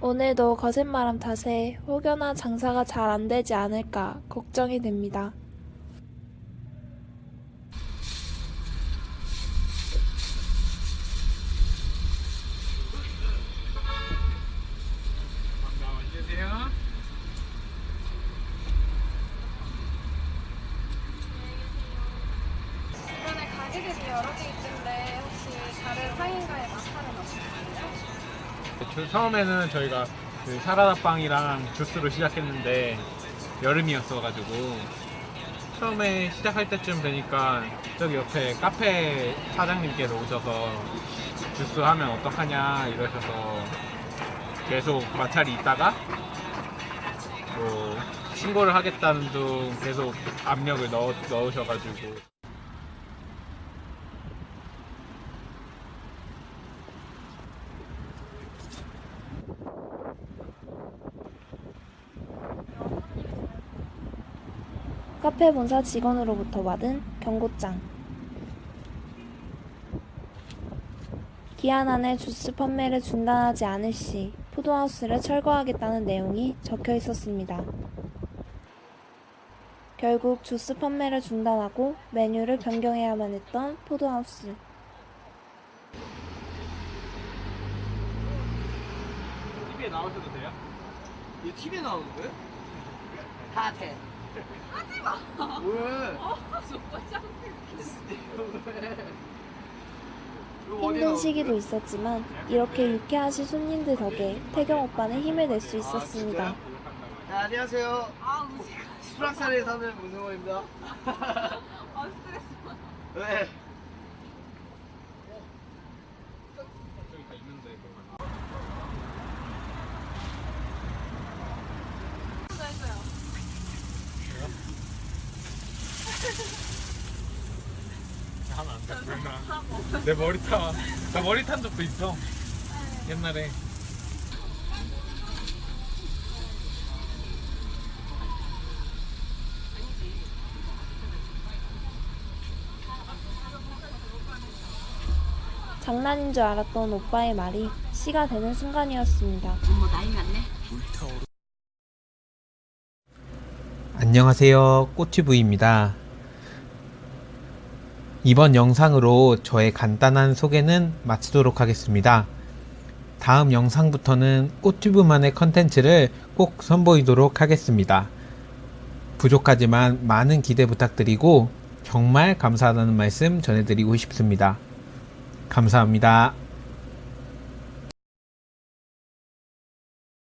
오늘도 거짓말함 탓에 혹여나 장사가 잘 안 되지 않을까 걱정이 됩니다. 가게들이 여러 개 있던데 혹시 다른 처음에는 저희가 그 사라다빵이랑 주스로 시작했는데 여름이었어가지고 처음에 시작할 때쯤 되니까 저기 옆에 카페 사장님께서 오셔서 주스 하면 어떡하냐 이러셔서 계속 마찰이 있다가 뭐 신고를 하겠다는 둥 계속 압력을 넣, 넣으셔가지고 카페 본사 직원으로부터 받은 경고장. 기한 안에 주스 판매를 중단하지 않을 시 푸드하우스를 철거하겠다는 내용이 적혀 있었습니다. 결국 주스 판매를 중단하고 메뉴를 변경해야만 했던. TV에 나오셔도 돼요? 얘 TV에 나오는 거예요? 다 돼. 왜? 힘든 시기도 있었지만 이렇게 유쾌하신 손님들 덕에 태경 오빠는 힘을 낼 수 있었습니다. 네, 안녕하세요. 수락산에 사는 문승호입니다. 아 스트레스 네. 저기 다 있는데 그러면 받아 했어요. 하면 안 돼. 내 머리 타. 나 머리 탄 적도 있어. 옛날에. 장난인 줄 알았던 오빠의 말이 씨가 되는 순간이었습니다. 안녕하세요. 꼬치부입니다. 이번 영상으로 저의 간단한 소개는 마치도록 하겠습니다. 다음 영상부터는 꼬치부만의 컨텐츠를 꼭 선보이도록 하겠습니다. 부족하지만 많은 기대 부탁드리고 정말 감사하다는 말씀 전해드리고 싶습니다. 감사합니다.